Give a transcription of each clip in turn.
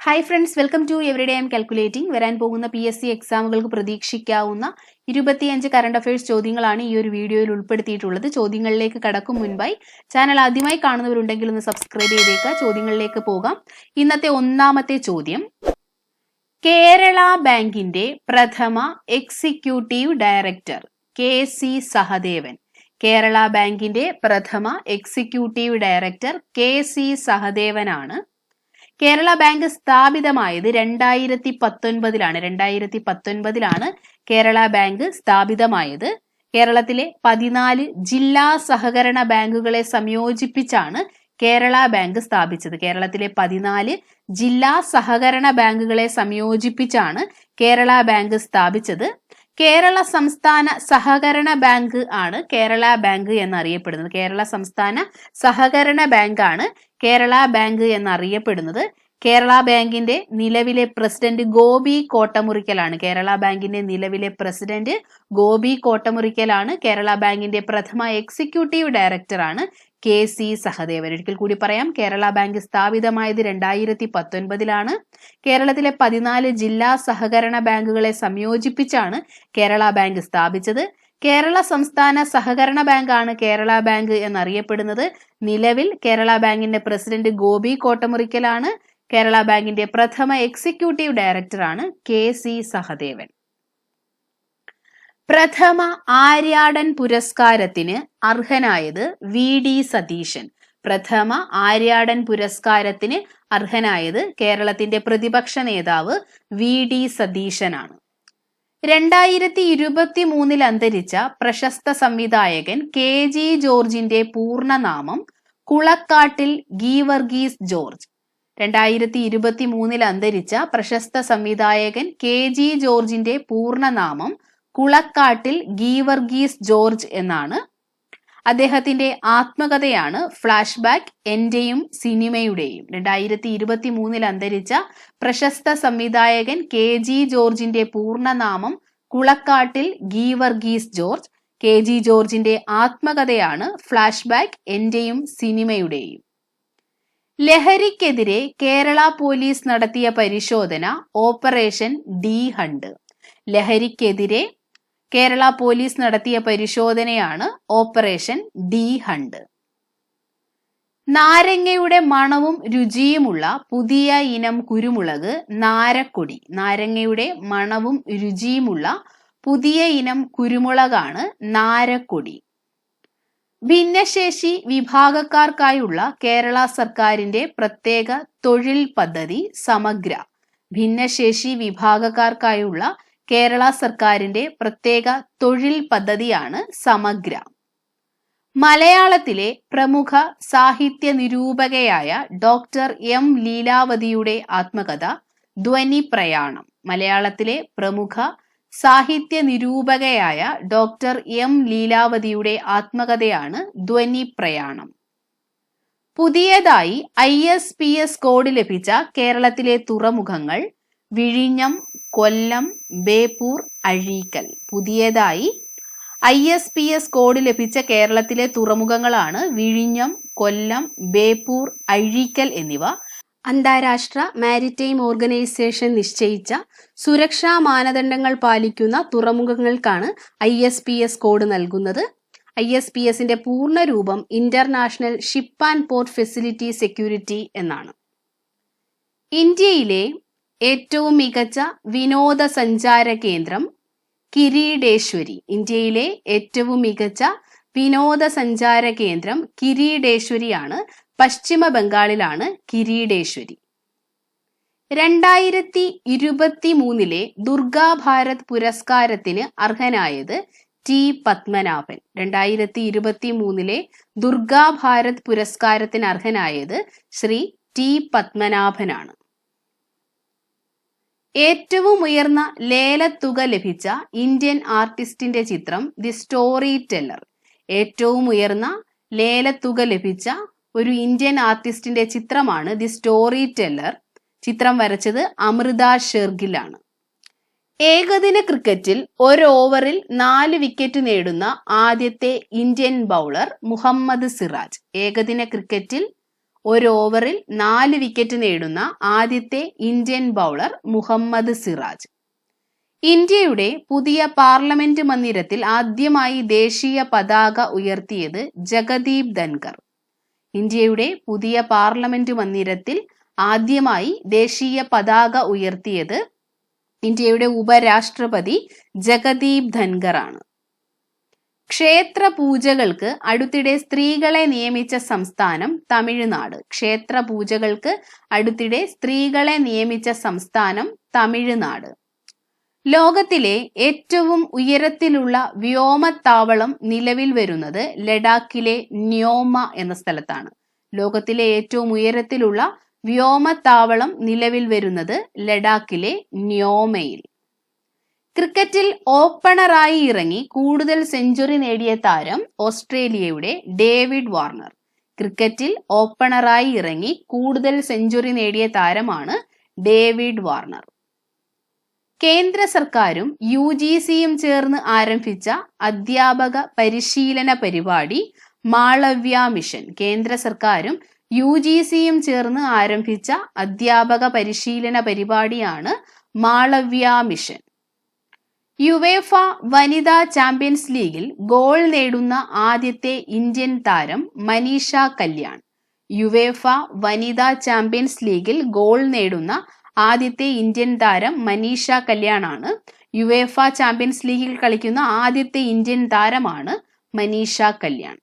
Hi friends welcome to everyday aim calculating വരാൻ പോകുന്ന P S C എക്സാമുകൾക്ക് പ്രതീക്ഷിക്കാവുന്ന ഇരുപത്തിയഞ്ച് കറണ്ട് അഫയേഴ്സ് ചോദ്യങ്ങളാണ് ഈ ഒരു വീഡിയോയിൽ ഉൾപ്പെടുത്തിയിട്ടുള്ളത്. ചോദ്യങ്ങളിലേക്ക് കടക്കും മുൻപായി ചാനൽ ആദ്യമായി കാണുന്നവരുണ്ടെങ്കിൽ ഒന്ന് സബ്സ്ക്രൈബ് ചെയ്തേക്കുക. ചോദ്യങ്ങളിലേക്ക് പോകാം. ഇന്നത്തെ ഒന്നാമത്തെ ചോദ്യം. കേരള ബാങ്കിന്റെ പ്രഥമ executive director K C Sahadevan. Kerala ബാങ്കിന്റെ പ്രഥമ എക്സിക്യൂട്ടീവ് ഡയറക്ടർ കെ സി സഹദേവനാണ്. കേരള ബാങ്ക് സ്ഥാപിതമായത് രണ്ടായിരത്തി പത്തൊൻപതിലാണ് രണ്ടായിരത്തി പത്തൊൻപതിലാണ് കേരള ബാങ്ക് സ്ഥാപിതമായത്. കേരളത്തിലെ പതിനാല് ജില്ലാ സഹകരണ ബാങ്കുകളെ സംയോജിപ്പിച്ചാണ് കേരള ബാങ്ക് സ്ഥാപിച്ചത്. കേരളത്തിലെ പതിനാല് ജില്ലാ സഹകരണ ബാങ്കുകളെ സംയോജിപ്പിച്ചാണ് കേരള ബാങ്ക് സ്ഥാപിച്ചത്. കേരള സംസ്ഥാന സഹകരണ ബാങ്ക് ആണ് കേരള ബാങ്ക് എന്നറിയപ്പെടുന്നത്. കേരള സംസ്ഥാന സഹകരണ ബാങ്ക് ആണ് കേരള ബാങ്ക് എന്നറിയപ്പെടുന്നത്. കേരള ബാങ്കിന്റെ നിലവിലെ പ്രസിഡന്റ് ഗോപി കോട്ടമുറിക്കലാണ്. കേരള ബാങ്കിന്റെ നിലവിലെ പ്രസിഡന്റ് ഗോപി കോട്ടമുറിക്കലാണ്. കേരള ബാങ്കിന്റെ പ്രഥമ എക്സിക്യൂട്ടീവ് ഡയറക്ടറാണ് കെ സി സഹദേവൻ. ഒരിക്കൽ കൂടി പറയാം കേരള ബാങ്ക് സ്ഥാപിതമായത് രണ്ടായിരത്തി പത്തൊൻപതിലാണ് കേരളത്തിലെ പതിനാല് ജില്ലാ സഹകരണ ബാങ്കുകളെ സംയോജിപ്പിച്ചാണ് കേരള ബാങ്ക് സ്ഥാപിച്ചത്. കേരള സംസ്ഥാന സഹകരണ ബാങ്കാണ് കേരള ബാങ്ക് എന്നറിയപ്പെടുന്നത്. നിലവിൽ കേരള ബാങ്കിന്റെ പ്രസിഡന്റ് ഗോപി കോട്ടമുറിക്കലാണ്. കേരള ബാങ്കിന്റെ പ്രഥമ എക്സിക്യൂട്ടീവ് ഡയറക്ടറാണ് കെ സി സഹദേവൻ. പ്രഥമ ആര്യാടൻ പുരസ്കാരത്തിന് അർഹനായത് വി ഡി സതീശൻ. പ്രഥമ ആര്യാടൻ പുരസ്കാരത്തിന് അർഹനായത് കേരളത്തിന്റെ പ്രതിപക്ഷ നേതാവ് വി ഡി സതീശനാണ്. രണ്ടായിരത്തി ഇരുപത്തി മൂന്നിൽ അന്തരിച്ച പ്രശസ്ത സംവിധായകൻ കെ ജി ജോർജിന്റെ പൂർണനാമം കുളക്കാട്ടിൽ ഗീവർഗീസ് ജോർജ്. രണ്ടായിരത്തി ഇരുപത്തി മൂന്നിൽ അന്തരിച്ച പ്രശസ്ത സംവിധായകൻ കെ ജി ജോർജിന്റെ പൂർണനാമം കുളക്കാട്ടിൽ ഗീവർഗീസ് ജോർജ് എന്നാണ് അദ്ദേഹത്തിന്റെ ആത്മകഥയാണ് ഫ്ലാഷ് ബാക്ക് എന്റെയും സിനിമയുടെയും. രണ്ടായിരത്തി ഇരുപത്തി മൂന്നിൽ അന്തരിച്ച പ്രശസ്ത സംവിധായകൻ കെ ജി ജോർജിന്റെ പൂർണനാമം Kulakkattil Geevarghese George. K G ജോർജിന്റെ ആത്മകഥയാണ് ഫ്ലാഷ് ബാക്ക് എന്റെയും സിനിമയുടെയും. ലഹരിക്കെതിരെ കേരള പോലീസ് നടത്തിയ പരിശോധന ഓപ്പറേഷൻ ഡി ഹണ്ട്. ലഹരിക്കെതിരെ കേരള പോലീസ് നടത്തിയ പരിശോധനയാണ് ഓപ്പറേഷൻ ഡി ഹണ്ട്. നാരങ്ങയുടെ മണവും രുചിയുമുള്ള പുതിയ ഇനം കുരുമുളക് നാരക്കൊടി. നാരങ്ങയുടെ മണവും രുചിയുമുള്ള പുതിയ ഇനം കുരുമുളകാണ് നാരക്കൊടി. ഭിന്നശേഷി വിഭാഗക്കാർക്കായുള്ള കേരള സർക്കാരിന്റെ പ്രത്യേക തൊഴിൽ പദ്ധതി സമഗ്ര. ഭിന്നശേഷി വിഭാഗക്കാർക്കായുള്ള കേരള സർക്കാരിന്റെ പ്രത്യേക തൊഴിൽ പദ്ധതിയാണ് സമഗ്ര. മലയാളത്തിലെ പ്രമുഖ സാഹിത്യ നിരൂപകയായ ഡോക്ടർ എം ലീലാവതിയുടെ ആത്മകഥ ധ്വനി പ്രയാണം. മലയാളത്തിലെ പ്രമുഖ സാഹിത്യ നിരൂപകയായ ഡോക്ടർ എം ലീലാവതിയുടെ ആത്മകഥയാണ് ധ്വനി പ്രയാണം. പുതിയതായി I S P S code ലഭിച്ച കേരളത്തിലെ തുറമുഖങ്ങൾ വിഴിഞ്ഞം കൊല്ലം ബേപ്പൂർ അഴീക്കൽ. പുതിയതായി I S P S code ലഭിച്ച കേരളത്തിലെ തുറമുഖങ്ങളാണ് വിഴിഞ്ഞം കൊല്ലം ബേപ്പൂർ അഴീക്കൽ എന്നിവ. അന്താരാഷ്ട്ര മാരിടൈം ഓർഗനൈസേഷൻ നിശ്ചയിച്ച സുരക്ഷാ മാനദണ്ഡങ്ങൾ പാലിക്കുന്ന തുറമുഖങ്ങൾക്കാണ് I S P S code നൽകുന്നത്. ഐ എസ് പി എസിന്റെ പൂർണ രൂപം international ship and port facility security എന്നാണ്. ഇന്ത്യയിലെ ഏറ്റവും മികച്ച വിനോദസഞ്ചാര കേന്ദ്രം കിരീടേശ്വരി ഇന്ത്യയിലെ ഏറ്റവും മികച്ച വിനോദസഞ്ചാര കേന്ദ്രം കിരീടേശ്വരിയാണ്. പശ്ചിമ ബംഗാളിലാണ് കിരീടേശ്വരി. രണ്ടായിരത്തി ഇരുപത്തി മൂന്നിലെ ദുർഗാ ഭാരത് പുരസ്കാരത്തിന് അർഹനായത് ടി പത്മനാഭൻ. രണ്ടായിരത്തി ഇരുപത്തി മൂന്നിലെ ദുർഗാ ഭാരത് പുരസ്കാരത്തിന് അർഹനായത് ശ്രീ ടി പത്മനാഭനാണ്. ഏറ്റവും ഉയർന്ന ലേലത്തുക ലഭിച്ച ഇന്ത്യൻ ആർട്ടിസ്റ്റിന്റെ ചിത്രം ദി സ്റ്റോറി ടെല്ലർ. ഏറ്റവും ഉയർന്ന ലേലത്തുക ലഭിച്ച ഒരു ഇന്ത്യൻ ആർട്ടിസ്റ്റിന്റെ ചിത്രമാണ് ദി സ്റ്റോറി ടെല്ലർ. ചിത്രം വരച്ചത് അമൃത ഷെർഗിലാണ്. ഏകദിന ക്രിക്കറ്റിൽ ഒരു ഓവറിൽ നാല് വിക്കറ്റ് നേടുന്ന ആദ്യത്തെ ഇന്ത്യൻ ബൗളർ മുഹമ്മദ് സിറാജ്. ഏകദിന ക്രിക്കറ്റിൽ ഒരു ഓവറിൽ നാല് വിക്കറ്റ് നേടുന്ന ആദ്യത്തെ ഇന്ത്യൻ ബൗളർ മുഹമ്മദ് സിറാജ്. ഇന്ത്യയുടെ പുതിയ പാർലമെന്റ് മന്ദിരത്തിൽ ആദ്യമായി ദേശീയ പതാക ഉയർത്തിയത് ജഗദീപ് ധൻകർ ഇന്ത്യയുടെ പുതിയ പാർലമെന്റ് മന്ദിരത്തിൽ ആദ്യമായി ദേശീയ പതാക ഉയർത്തിയത് ഇന്ത്യയുടെ ഉപരാഷ്ട്രപതി ജഗദീപ് ധൻകർ ആണ് ക്ഷേത്ര പൂജകൾക്ക് അടുത്തിടെ സ്ത്രീകളെ നിയമിച്ച സംസ്ഥാനം തമിഴ്നാട്. ക്ഷേത്ര പൂജകൾക്ക് അടുത്തിടെ സ്ത്രീകളെ നിയമിച്ച സംസ്ഥാനം തമിഴ്നാട്. ലോകത്തിലെ ഏറ്റവും ഉയരത്തിലുള്ള വ്യോമത്താവളം നിലവിൽ വരുന്നത് ലഡാക്കിലെ ന്യോമ എന്ന സ്ഥലത്താണ്. ലോകത്തിലെ ഏറ്റവും ഉയരത്തിലുള്ള വ്യോമത്താവളം നിലവിൽ വരുന്നത് ലഡാക്കിലെ ന്യോമയിൽ. ക്രിക്കറ്റിൽ ഓപ്പണറായി ഇറങ്ങി കൂടുതൽ സെഞ്ചുറി നേടിയ താരം ഓസ്ട്രേലിയയുടെ ഡേവിഡ് വാർണർ. ക്രിക്കറ്റിൽ ഓപ്പണറായി ഇറങ്ങി കൂടുതൽ സെഞ്ചുറി നേടിയ താരമാണ് ഡേവിഡ് വാർണർ. കേന്ദ്ര സർക്കാരും യു ജി സിയും ചേർന്ന് ആരംഭിച്ച അധ്യാപക പരിശീലന പരിപാടി മാളവ്യ മിഷൻ. കേന്ദ്ര സർക്കാരും യു ജി സിയും ചേർന്ന് ആരംഭിച്ച അധ്യാപക പരിശീലന പരിപാടിയാണ് മാളവ്യ മിഷൻ. യുവേഫ വനിതാ ചാമ്പ്യൻസ് ലീഗിൽ ഗോൾ നേടുന്ന ആദ്യത്തെ ഇന്ത്യൻ താരം മനീഷ കല്യാൺ. യുവേഫ വനിതാ ചാമ്പ്യൻസ് ലീഗിൽ ഗോൾ നേടുന്ന ആദ്യത്തെ ഇന്ത്യൻ താരം മനീഷ കല്യാണാണ്. യുവേഫ ചാമ്പ്യൻസ് ലീഗിൽ കളിക്കുന്ന ആദ്യത്തെ ഇന്ത്യൻ താരമാണ് മനീഷ കല്യാൺ.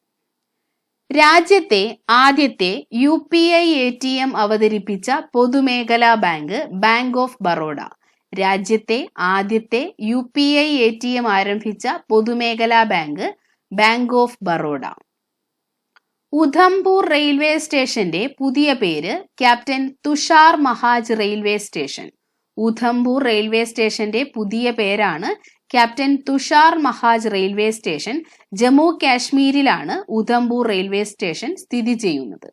രാജ്യത്തെ ആദ്യത്തെ U P I A T M അവതരിപ്പിച്ച പൊതുമേഖലാ ബാങ്ക് ബാങ്ക് ഓഫ് ബറോഡ. രാജ്യത്തെ ആദ്യത്തെ U P I A T M ആരംഭിച്ച പൊതുമേഖലാ bank bank of Baroda. Udhampur railway സ്റ്റേഷന്റെ പുതിയ പേര് captain Tushar Mahaj railway station. Udhampur railway സ്റ്റേഷന്റെ പുതിയ പേരാണ് captain Tushar Mahaj railway station. Jammu കാശ്മീരിലാണ് Udhampur railway station സ്ഥിതി ചെയ്യുന്നത്.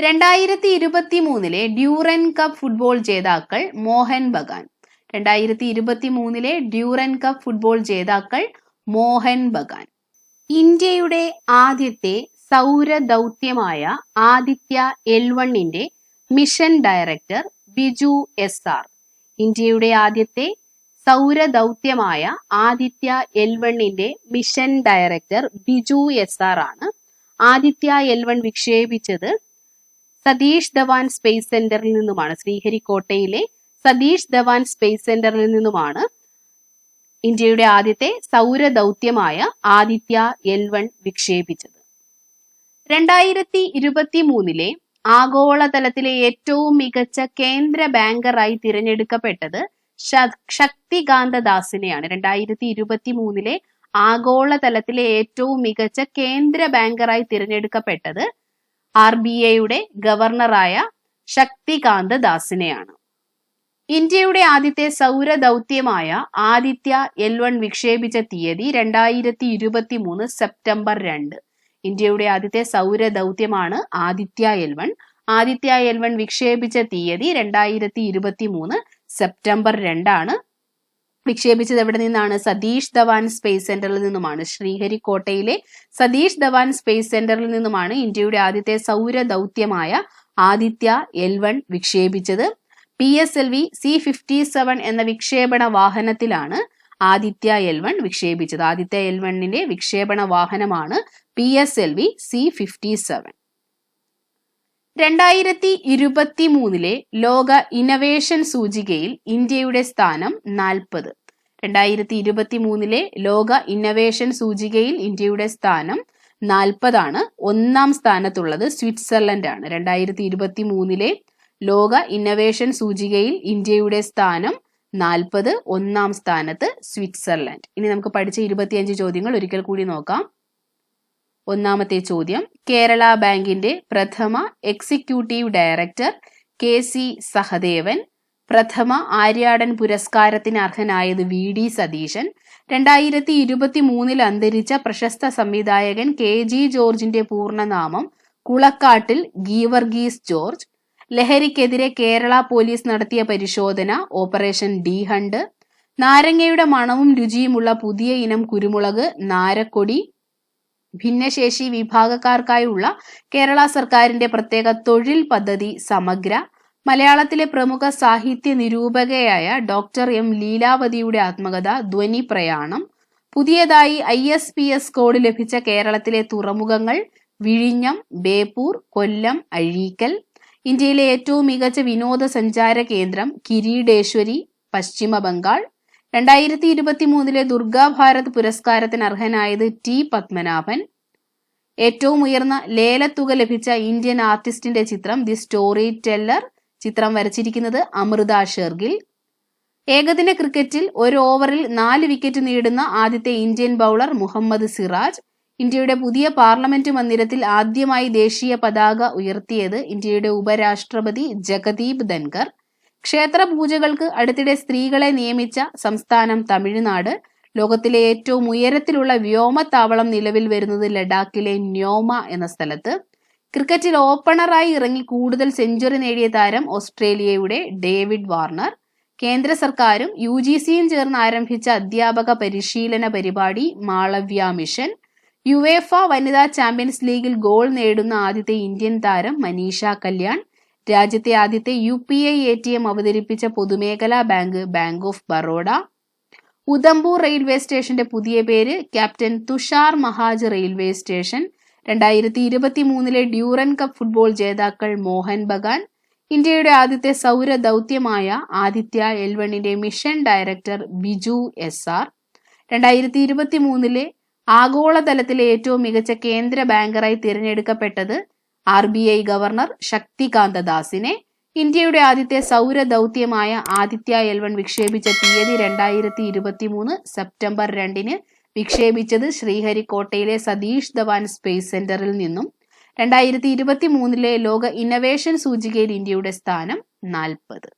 രണ്ടായിരത്തി ഇരുപത്തി മൂന്നിലെ ഡ്യൂറൻ കപ്പ് ഫുട്ബോൾ ജേതാക്കൾ മോഹൻ ബഗാൻ. രണ്ടായിരത്തി ഇരുപത്തി മൂന്നിലെ ഡ്യൂറൻ കപ്പ് ഫുട്ബോൾ ജേതാക്കൾ മോഹൻ ബഗാൻ. ഇന്ത്യയുടെ ആദ്യത്തെ സൗരദൗത്യമായ ആദിത്യ എൽ വണ്ണിന്റെ mission director Biju S R. ഇന്ത്യയുടെ ആദ്യത്തെ സൗരദൗത്യമായ ആദിത്യ എൽ വണ്ണിന്റെ mission director Biju S R ആണ്. ആദിത്യ എൽ വൺ വിക്ഷേപിച്ചത് സതീഷ് ധവാൻ സ്പേസ് സെന്ററിൽ നിന്നുമാണ് ശ്രീഹരിക്കോട്ടയിലെ സതീഷ് ധവാൻ സ്പേസ് സെന്ററിൽ നിന്നുമാണ് ഇന്ത്യയുടെ ആദ്യത്തെ സൗരദൗത്യമായ ആദിത്യ എൽ വൺ വിക്ഷേപിച്ചത്. രണ്ടായിരത്തി ഇരുപത്തി മൂന്നിലെ ആഗോളതലത്തിലെ ഏറ്റവും മികച്ച കേന്ദ്ര ബാങ്കറായി തിരഞ്ഞെടുക്കപ്പെട്ടത് ശക്തികാന്ത ദാസിനെയാണ്. രണ്ടായിരത്തി ഇരുപത്തി മൂന്നിലെ ആഗോളതലത്തിലെ ഏറ്റവും മികച്ച കേന്ദ്ര ബാങ്കറായി തിരഞ്ഞെടുക്കപ്പെട്ടത് ആർ ബി ഐയുടെ ഗവർണറായ ശക്തികാന്ത ദാസിനെയാണ്. ഇന്ത്യയുടെ ആദ്യത്തെ സൗര ദൗത്യമായ ആദിത്യ എൽ വൺ വിക്ഷേപിച്ച തീയതി രണ്ടായിരത്തി ഇരുപത്തി മൂന്ന് സെപ്റ്റംബർ രണ്ട്. ഇന്ത്യയുടെ ആദ്യത്തെ സൗര ദൗത്യമാണ് Aditya L one. Aditya L one വിക്ഷേപിച്ച തീയതി രണ്ടായിരത്തി ഇരുപത്തി മൂന്ന് സെപ്റ്റംബർ രണ്ടാണ് വിക്ഷേപിച്ചത് എവിടെ നിന്നാണ്? സതീഷ് ധവാൻ സ്പേസ് സെന്ററിൽ നിന്നുമാണ്. ശ്രീഹരിക്കോട്ടയിലെ സതീഷ് ധവാൻ സ്പേസ് സെന്ററിൽ നിന്നുമാണ് ഇന്ത്യയുടെ ആദ്യത്തെ സൗര ദൗത്യമായ Aditya L one വിക്ഷേപിച്ചത്. P S L V C fifty seven എന്ന വിക്ഷേപണ വാഹനത്തിലാണ് ആദിത്യ എൽ വൺ വിക്ഷേപിച്ചത്. ആദിത്യ എൽ വണ്ണിന്റെ വിക്ഷേപണ വാഹനമാണ് P S L V C fifty seven. രണ്ടായിരത്തി ഇരുപത്തി മൂന്നിലെ ലോക ഇന്നവേഷൻ സൂചികയിൽ ഇന്ത്യയുടെ സ്ഥാനം നാൽപ്പത്. രണ്ടായിരത്തി ഇരുപത്തി മൂന്നിലെ ലോക ഇന്നവേഷൻ സൂചികയിൽ ഇന്ത്യയുടെ സ്ഥാനം നാൽപ്പതാണ്. ഒന്നാം സ്ഥാനത്തുള്ളത് സ്വിറ്റ്സർലൻഡ് ആണ് രണ്ടായിരത്തി ഇരുപത്തി മൂന്നിലെ ലോക ഇന്നവേഷൻ സൂചികയിൽ ഇന്ത്യയുടെ സ്ഥാനം നാൽപ്പത്. ഒന്നാം സ്ഥാനത്ത് സ്വിറ്റ്സർലൻഡ്. ഇനി നമുക്ക് പഠിച്ച ഇരുപത്തിയഞ്ച് ചോദ്യങ്ങൾ ഒരിക്കൽ കൂടി നോക്കാം. ഒന്നാമത്തെ ചോദ്യം. കേരള ബാങ്കിന്റെ പ്രഥമ executive director K C Sahadevan പ്രഥമ ആര്യാടൻ പുരസ്കാരത്തിന് അർഹനായത് വി ഡി സതീശൻ രണ്ടായിരത്തി ഇരുപത്തി മൂന്നിൽ അന്തരിച്ച പ്രശസ്ത സംവിധായകൻ കെ ജി ജോർജിന്റെ പൂർണനാമം കുളക്കാട്ടിൽ ഗീവർഗീസ് ജോർജ് ലഹരിക്കെതിരെ കേരള പോലീസ് നടത്തിയ പരിശോധന ഓപ്പറേഷൻ ഡി ഹണ്ട് നാരങ്ങയുടെ മണവും രുചിയുമുള്ള പുതിയ ഇനം കുരുമുളക് നാരക്കൊടി ഭിന്നശേഷി വിഭാഗക്കാർക്കായുള്ള കേരള സർക്കാരിന്റെ പ്രത്യേക തൊഴിൽ പദ്ധതി സമഗ്ര മലയാളത്തിലെ പ്രമുഖ സാഹിത്യ നിരൂപകയായ ഡോക്ടർ എം ലീലാവതിയുടെ ആത്മകഥ ധ്വനി പ്രയാണം പുതിയതായി I S P S code ലഭിച്ച കേരളത്തിലെ തുറമുഖങ്ങൾ വിഴിഞ്ഞം ബേപ്പൂർ കൊല്ലം അഴീക്കൽ ഇന്ത്യയിലെ ഏറ്റവും മികച്ച വിനോദസഞ്ചാര കേന്ദ്രം കിരീടേശ്വരി പശ്ചിമ ബംഗാൾ രണ്ടായിരത്തി ഇരുപത്തി മൂന്നിലെ ദുർഗാ ഭാരത് പുരസ്കാരത്തിന് അർഹനായത് ടി പത്മനാഭൻ. ഏറ്റവും ഉയർന്ന ലേലത്തുക ലഭിച്ച ഇന്ത്യൻ ആർട്ടിസ്റ്റിന്റെ ചിത്രം ദി സ്റ്റോറി ടെല്ലർ ചിത്രം വരച്ചിരിക്കുന്നത് അമൃത ഷെർഗിൽ. ഏകദിന ക്രിക്കറ്റിൽ ഒരു ഓവറിൽ നാല് വിക്കറ്റ് നേടുന്ന ആദ്യത്തെ ഇന്ത്യൻ ബൗളർ മുഹമ്മദ് സിറാജ്. ഇന്ത്യയുടെ പുതിയ പാർലമെന്റ് മന്ദിരത്തിൽ ആദ്യമായി ദേശീയ പതാക ഉയർത്തിയത് ഇന്ത്യയുടെ ഉപരാഷ്ട്രപതി ജഗദീപ് ധൻകർ ക്ഷേത്ര പൂജകൾക്ക് അടുത്തിടെ സ്ത്രീകളെ നിയമിച്ച സംസ്ഥാനം തമിഴ്നാട്. ലോകത്തിലെ ഏറ്റവും ഉയരത്തിലുള്ള വ്യോമത്താവളം നിലവിൽ വരുന്നത് ലഡാക്കിലെ ന്യോമ എന്ന സ്ഥലത്ത്. ക്രിക്കറ്റിൽ ഓപ്പണറായി ഇറങ്ങി കൂടുതൽ സെഞ്ചുറി നേടിയ താരം ഓസ്ട്രേലിയയുടെ ഡേവിഡ് വാർണർ. കേന്ദ്ര സർക്കാരും യു ജി സിയും ചേർന്ന് ആരംഭിച്ച അധ്യാപക പരിശീലന പരിപാടി മാളവ്യ മിഷൻ. യുവേഫ വനിതാ ചാമ്പ്യൻസ് ലീഗിൽ ഗോൾ നേടുന്ന ആദ്യത്തെ ഇന്ത്യൻ താരം മനീഷ കല്യാൺ. രാജ്യത്തെ ആദ്യത്തെ U P I A T M അവതരിപ്പിച്ച പൊതുമേഖലാ bank bank of Baroda Udhampur railway സ്റ്റേഷന്റെ പുതിയ പേര് captain Tushar Mahaj railway station. രണ്ടായിരത്തി ഇരുപത്തി മൂന്നിലെ ഡ്യൂറൻ കപ്പ് ഫുട്ബോൾ ജേതാക്കൾ മോഹൻ ബഗാൻ. ഇന്ത്യയുടെ ആദ്യത്തെ സൗര ദൗത്യമായ Aditya എൽവണിന്റെ mission director Biju S R. രണ്ടായിരത്തി ഇരുപത്തി മൂന്നിലെ ആഗോളതലത്തിലെ ഏറ്റവും മികച്ച കേന്ദ്ര ബാങ്കറായി തിരഞ്ഞെടുക്കപ്പെട്ടത് R B I governor Shaktikanta ദാസിനെ ഇന്ത്യയുടെ ആദ്യത്തെ സൗര ദൗത്യമായ ആദിത്യ എൽവൺ വിക്ഷേപിച്ച തീയതി രണ്ടായിരത്തി ഇരുപത്തി മൂന്ന് സെപ്റ്റംബർ രണ്ടിന് വിക്ഷേപിച്ചത് ശ്രീഹരിക്കോട്ടയിലെ സതീഷ് ധവാൻ സ്പേസ് സെന്ററിൽ നിന്നും. രണ്ടായിരത്തി ഇരുപത്തി മൂന്നിലെ ലോക ഇന്നവേഷൻ സൂചികയിൽ ഇന്ത്യയുടെ സ്ഥാനം നാൽപ്പത്.